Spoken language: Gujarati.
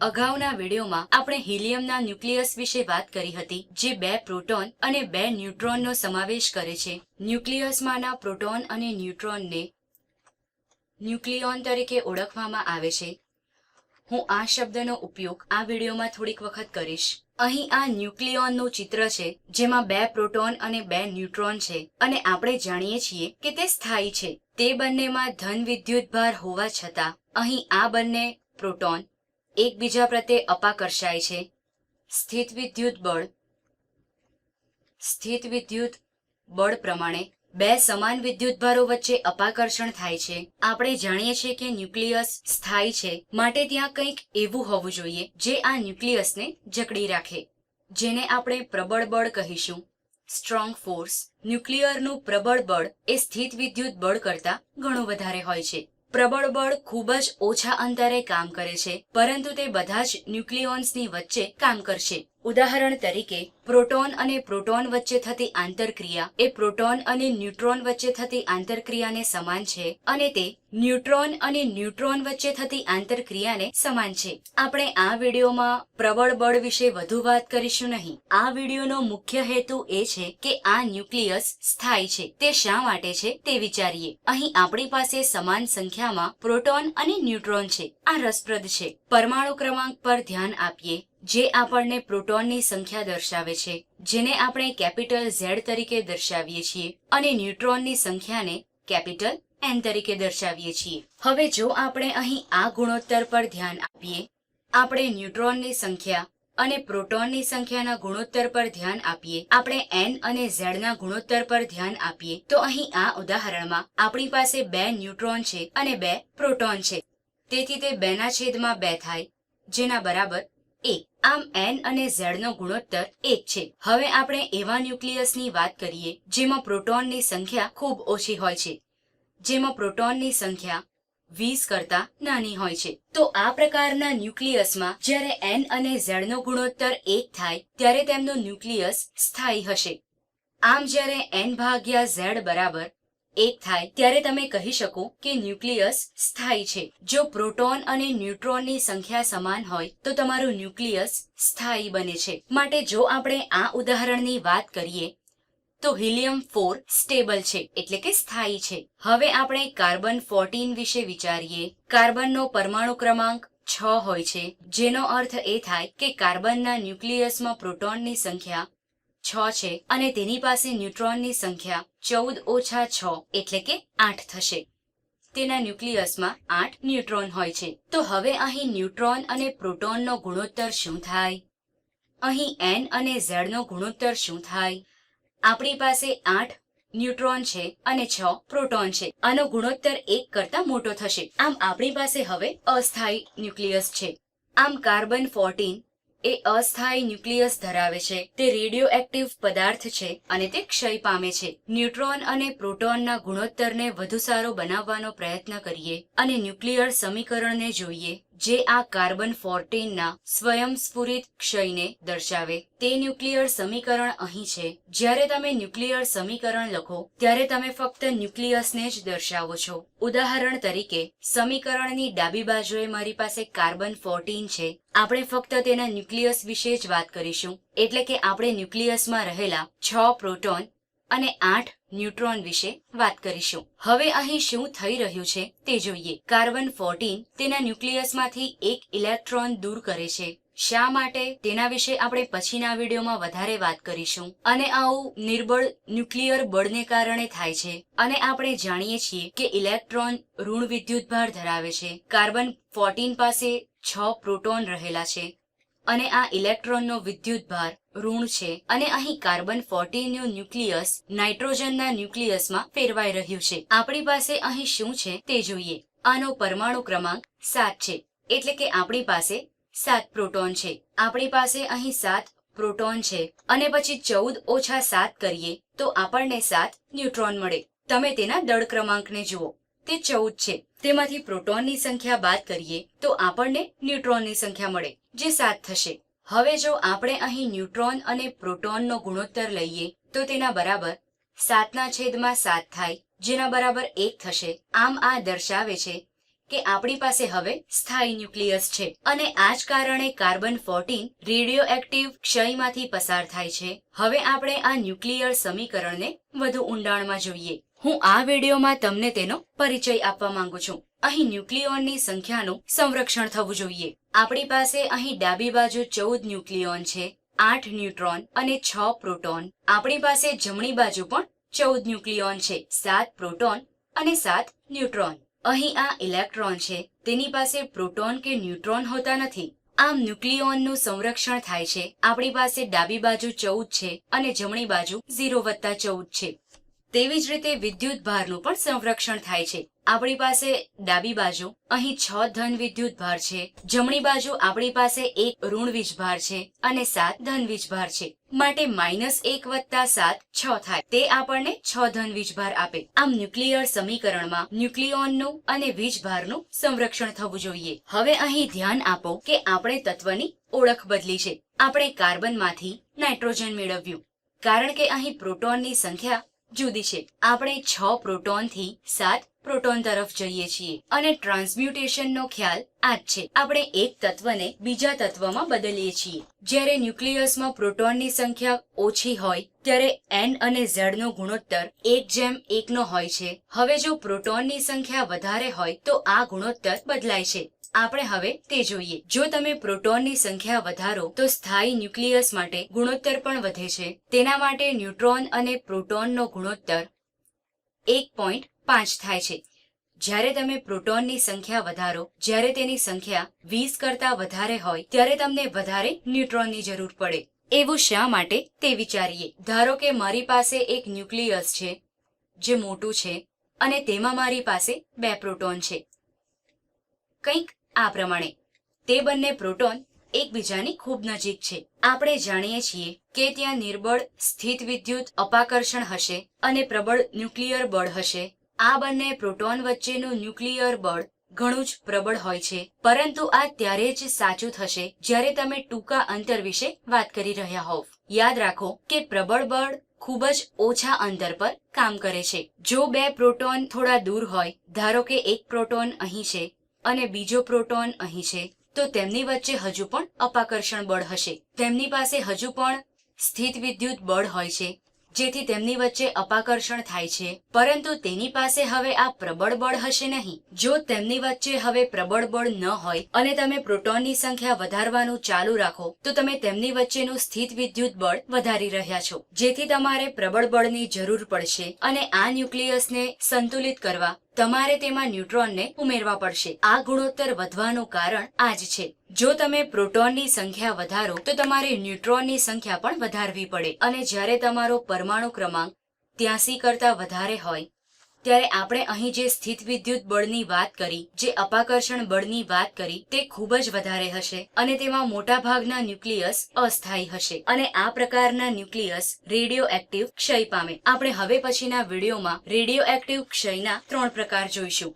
અગાઉના વિડીયોમાં આપણે હિલિયમના ન્યુક્લિયસ વિશે વાત કરી હતી, જે બે પ્રોટોન અને બે ન્યુટ્રોનનો સમાવેશ કરે છે. ન્યુક્લિયસમાંના પ્રોટોન અને ન્યુટ્રોનને ન્યુક્લિયોન તરીકે ઓળખવામાં આવે છે. હું આ શબ્દનો ઉપયોગ આ વિડીયોમાં થોડીક વખત કરીશ. અહીં આ ન્યુક્લિયોનનું ચિત્ર છે, જેમાં બે પ્રોટોન અને બે ન્યુટ્રોન છે, અને આપણે જાણીએ છીએ કે તે સ્થાયી છે. તે બંનેમાં ધન વિદ્યુતભાર હોવા છતાં, અહીં આ બંને પ્રોટોન એકબીજા પ્રત્યે અપાકર્ષાય છે. સ્થિત વિદ્યુત બળ. સ્થિત વિદ્યુત બળ પ્રમાણે બે સમાન વિદ્યુતભારો વચ્ચે અપાકર્ષણ થાય છે. આપણે જાણીએ છીએ કે ન્યુક્લિયસ સ્થાયી છે. માટે ત્યાં કંઈક એવું હોવું જોઈએ જે આ ન્યુક્લિયસને જકડી રાખે. જેને આપણે પ્રબળ બળ કહીશું. Strong force. ન્યુક્લિયરનું પ્રબળ બળ એ સ્થિત વિદ્યુત બળ કરતાં ઘણું વધારે હોય છે. પ્રબળ બળ ખૂબ જ ઓછા અંતરે કામ કરે છે, પરંતુ તે બધા જ ન્યુક્લિયોન્સની વચ્ચે કામ કરશે. ઉદાહરણ તરીકે, પ્રોટોન અને પ્રોટોન વચ્ચે થતી આંતરક્રિયા એ પ્રોટોન અને ન્યુટ્રોન વચ્ચે થતી આંતરક્રિયાને સમાન છે અને તે ન્યુટ્રોન અને ન્યુટ્રોન વચ્ચે થતી આંતરક્રિયાને સમાન છે. આપણે આ વિડીયોમાં પ્રબળ બળ વિશે વધુ વાત કરીશું નહીં. આ વિડીયોનો મુખ્ય હેતુ એ છે કે આ ન્યુક્લિયસ સ્થાયી છે. તે શા માટે છે તે વિચારીએ. અહીં આપણી પાસે સમાન સંખ્યામાં પ્રોટોન અને ન્યુટ્રોન છે. આ રસપ્રદ છે. પરમાણુ ક્રમાંક પર ધ્યાન આપીએ. જે આપણને પ્રોટોનની સંખ્યા દર્શાવે છે, જેને આપણે કેપિટલ ઝેડ તરીકે દર્શાવીએ છીએ અને ન્યુટ્રોનની સંખ્યાને કેપિટલ એન તરીકે દર્શાવીએ છીએ. હવે જો આપણે અહીં આ ગુણોત્તર પર ધ્યાન આપીએ, આપણે ન્યુટ્રોનની સંખ્યા અને પ્રોટોનની સંખ્યાના ગુણોત્તર પર ધ્યાન આપીએ, આપણે એન અને ઝેડના ગુણોત્તર પર ધ્યાન આપીએ, તો અહીં આ ઉદાહરણમાં આપણી પાસે બે ન્યુટ્રોન છે અને બે પ્રોટોન છે. તેથી તે બેના છેદમાં બે થાય, જેના બરાબર એક આમ એન અને ઝેડ નો ગુણોત્તર એક છે. હવે આપણે એવા ન્યુક્લિયસની વાત કરીએ, જેમાં પ્રોટોનની સંખ્યા ખૂબ ઓછી હોય છે. જેમાં પ્રોટોનની સંખ્યા વીસ કરતા નાની હોય છે. તો આ પ્રકારના ન્યુક્લિયસમાં જ્યારે એન અને ઝેડ નો ગુણોત્તર એક થાય, ત્યારે તેમનો ન્યુક્લિયસ સ્થાયી હશે. આમ જ્યારે એન ભાગ્યા ઝેડ બરાબર એક થાય ત્યારે તમે કહી શકો કે ન્યુક્લિયસ સ્થાયી છે. જો પ્રોટોન અને ન્યુટ્રોનની સંખ્યા સમાન હોય, તો તમારું ન્યુક્લિયસ સ્થાયી બને છે. માટે જો આપણે આ ઉદાહરણની વાત કરીએ, તો હિલિયમ ફોર સ્ટેબલ છે, એટલે કે સ્થાયી છે. હવે આપણે કાર્બન ફોર્ટીન વિશે વિચારીએ. કાર્બનનો પરમાણુ ક્રમાંક છ હોય છે, જેનો અર્થ એ થાય કે કાર્બનના ન્યુક્લિયસમાં પ્રોટોનની સંખ્યા છ છે અને તેની પાસે ન્યુટ્રોનની સંખ્યા ચૌદ ઓછા છ એટલે કે આઠ થશે. તેના ન્યુક્લિયસમાં આઠ ન્યુટ્રોન હોય છે. તો હવે અહીં ન્યુટ્રોન અને પ્રોટોનનો ગુણોત્તર શું થાય? અહીં એન અને ઝેડનો ગુણોત્તર શું થાય? આપણી પાસે આઠ ન્યુટ્રોન છે અને છ પ્રોટોન છે. આનો ગુણોત્તર એક કરતા મોટો થશે. આમ આપણી પાસે હવે અસ્થાયી ન્યુક્લિયસ છે. આમ કાર્બન ફોર્ટીન એ અસ્થાયી ન્યુક્લિયસ ધરાવે છે. તે રેડિયો એક્ટિવ પદાર્થ છે અને તે ક્ષય પામે છે. ન્યુટ્રોન અને પ્રોટોનના ગુણોત્તરને વધુ સારો બનાવવાનો પ્રયત્ન કરીએ અને ન્યુક્લિયર સમીકરણને જોઈએ. જે આ કાર્બન ફોર્ટીનના સ્વયંસ્ફુરિત ક્ષયને દર્શાવે. તે ન્યુક્લિયર સમીકરણ અહીં છે. જ્યારે તમે ન્યુક્લિયર સમીકરણ લખો, ત્યારે તમે ફક્ત ન્યુક્લિયસને જ દર્શાવો છો. ઉદાહરણ તરીકે, સમીકરણની ડાબી બાજુએ મારી પાસે કાર્બન ફોર્ટીન છે. આપણે ફક્ત તેના ન્યુક્લિયસ વિશે જ વાત કરીશું. એટલે કે આપણે ન્યુક્લિયસમાં રહેલા છ પ્રોટોન અને આઠ ન્યુટ્રોન વિશે વાત કરીશું. હવે અહીં શું થઈ રહ્યું છે તે જોઈએ. કાર્બન ફોર્ટીન તેના ન્યુક્લિયસમાંથી એક ઇલેક્ટ્રોન દૂર કરે છે. શા માટે? તેના વિશે આપણે પછીના વિડીયોમાં વધારે વાત કરીશું. અને આવું નિર્બળ ન્યુક્લિયર બળને કારણે થાય છે. અને આપણે જાણીએ છીએ કે ઇલેક્ટ્રોન ઋણ વિદ્યુતભાર ધરાવે છે. કાર્બન ફોર્ટીન પાસે છ પ્રોટોન રહેલા છે. અને આ ઇલેક્ટ્રોનનો વિદ્યુતભાર ઋણ છે અને અહીં કાર્બન ફોર્ટીનનું ન્યુક્લિયસ નાઇટ્રોજનના ન્યુક્લિયસમાં ફેરવાઈ રહ્યું છે. આપણી પાસે અહીં શું છે તે જોઈએ. આનો પરમાણુ ક્રમાંક સાત છે. એટલે કે આપણી પાસે સાત પ્રોટોન છે. આપણી પાસે અહીં સાત પ્રોટોન છે. અને પછી ચૌદ ઓછા સાત કરીએ તો આપણને સાત ન્યુટ્રોન મળે. તમે તેના દળ ક્રમાંકને જુઓ. તે ચૌદ છે. તેમાંથી પ્રોટોનની સંખ્યા બાદ કરીએ, તો આપણને ન્યુટ્રોનની સંખ્યા મળે, જે સાત થશે. હવે જો આપણે અહીં ન્યુટ્રોન અને પ્રોટોનનો ગુણોત્તર લઈએ, તો તેના બરાબર સાતના છેદમાં સાત થાય, જેના બરાબર એક થશે. આમ આ દર્શાવે છે કે આપણી પાસે હવે સ્થાયી ન્યુક્લિયસ છે અને આ જ કારણે કાર્બન ફોર્ટીન રેડિયો એક્ટિવ ક્ષયમાંથી પસાર થાય છે. હવે આપણે આ ન્યુક્લિયર સમીકરણને વધુ ઊંડાણમાં જોઈએ. હું આ વિડીયોમાં તમને તેનો પરિચય આપવા માંગુ છું. અહીં ન્યુક્લિયોનની સંખ્યાનું સંરક્ષણ થવું જોઈએ. આપણી પાસે અહીં ડાબી બાજુ ચૌદ ન્યુક્લિયોન છે, આઠ ન્યુટ્રોન અને છ પ્રોટોન. આપણી પાસે જમણી બાજુ પણ ચૌદ ન્યુક્લિયોન છે, સાત પ્રોટોન અને સાત ન્યુટ્રોન. અહીં આ ઇલેક્ટ્રોન છે, તેની પાસે પ્રોટોન કે ન્યુટ્રોન હોતા નથી. આમ ન્યુક્લિયોનનું સંરક્ષણ થાય છે. આપણી પાસે ડાબી બાજુ ચૌદ છે અને જમણી બાજુ ઝીરો વત્તા ચૌદ છે. તેવી જ રીતે વિદ્યુત ભારનું પણ સંરક્ષણ થાય છે. આપણી પાસે ડાબી બાજુ, અહીં છ ધન વિદ્યુત ભાર છે. જમણી બાજુ આપણી પાસે એક ઋણ વીજભાર છે અને સાત ધન વીજભાર છે. માટે માઇનસ એક વત્તા સાત છ થાય. તે આપણને છ ધન વીજભાર આપે. આમ ન્યુક્લિયર સમીકરણમાં ન્યુક્લિયોનનું અને વીજભારનું સંરક્ષણ થવું જોઈએ. હવે અહીં ધ્યાન આપો કે આપણે તત્વની ઓળખ બદલી છે. આપણે કાર્બનમાંથી નાઇટ્રોજન મેળવ્યું. કારણ કે અહીં પ્રોટોનની સંખ્યા જુદી છે. આપણે છ પ્રોટોનથી સાત પ્રોટોન તરફ જઈએ છીએ અને ટ્રાન્સમ્યુટેશનનો ખ્યાલ આ જ છે. આપણે એક તત્વને બીજા તત્વમાં બદલીએ છીએ. જ્યારે ન્યુક્લિયસમાં પ્રોટોનની સંખ્યા ઓછી હોય, ત્યારે એન અને ઝેડ નો ગુણોત્તર એક જેમ એકનો હોય છે. હવે જો પ્રોટોનની સંખ્યા વધારે હોય, તો આ ગુણોત્તર બદલાય છે. આપણે હવે તે જોઈએ. જો તમે પ્રોટોનની સંખ્યા વધારો, તો સ્થાયી ન્યુક્લિયસ માટે ગુણોત્તર પણ વધે છે. તેના માટે ન્યુટ્રોન અને પ્રોટોનનો ગુણોત્તર એક પોઈન્ટ પાંચ થાય છે. જ્યારે તમે પ્રોટોનની સંખ્યા વધારો, જ્યારે તેની સંખ્યા વીસ કરતા વધારે હોય, ત્યારે તમને વધારે ન્યુટ્રોનની જરૂર પડે. એવું શા માટે? તે વિચારીએ. ધારો કે મારી પાસે એક ન્યુક્લિયસ છે, જે મોટું છે, અને તેમાં મારી પાસે બે પ્રોટોન છે. કંઈક આ પ્રમાણે. તે બંને પ્રોટોન એકબીજાની ખૂબ નજીક છે. આપણે જાણીએ છીએ કે ત્યાં નિર્બળ સ્થિત વિદ્યુત અપાકર્ષણ હશે અને પ્રબળ ન્યુક્લિયર બળ હશે. આ બંને પ્રોટોન વચ્ચેનું ન્યુક્લિયર બળ ઘણું જ પ્રબળ હોય છે, પરંતુ આ ત્યારે જ સાચું થશે જ્યારે તમે ટૂંકા અંતર વિશે વાત કરી રહ્યા હોવ. યાદ રાખો કે પ્રબળ બળ ખૂબ જ ઓછા અંતર પર કામ કરે છે. જો બે પ્રોટોન થોડા દૂર હોય, ધારો કે એક પ્રોટોન અહીં છે અને બીજો પ્રોટોન અહીં છે. તો તેમની વચ્ચે હજુ પણ અપાકર્ષણ બળ હશે. તેમની પાસે હજુ પણ સ્થિત વિદ્યુત બળ હોય છે, જેથી તેમની વચ્ચે અપાકર્ષણ થાય છે. પરંતુ તેની પાસે હવે આ પ્રબળ બળ હશે નહીં. જો તેમની વચ્ચે હવે પ્રબળ બળ ન હોય અને તમે પ્રોટોનની સંખ્યા વધારવાનું ચાલુ રાખો, તો તમે તેમની વચ્ચેનું સ્થિત વિદ્યુત બળ વધારી રહ્યા છો. જેથી તમારે પ્રબળ બળની જરૂર પડશે અને આ ન્યુક્લિયસને સંતુલિત કરવા તમારે તેમાં ન્યુટ્રોનને ઉમેરવા પડશે. આ ગુણોત્તર વધવાનું કારણ આ જ છે. જો તમે પ્રોટોનની સંખ્યા વધારો, તો તમારે ન્યુટ્રોનની સંખ્યા પણ વધારવી પડે. અને જ્યારે તમારો પરમાણુ ક્રમાંક ત્યાસી કરતા વધારે હોય ત્યારે આપણે અહીં જે સ્થિત વિદ્યુત બળની વાત કરી, જે અપાકર્ષણ બળની વાત કરી, તે ખૂબ જ વધારે હશે અને તેમાં મોટા ભાગના ન્યુક્લિયસ અસ્થાયી હશે અને આ પ્રકારના ન્યુક્લિયસ રેડિયો એક્ટિવ ક્ષય પામે. આપણે હવે પછીના વિડીયોમાં રેડિયો એક્ટિવ ક્ષયના ત્રણ પ્રકાર જોઈશું.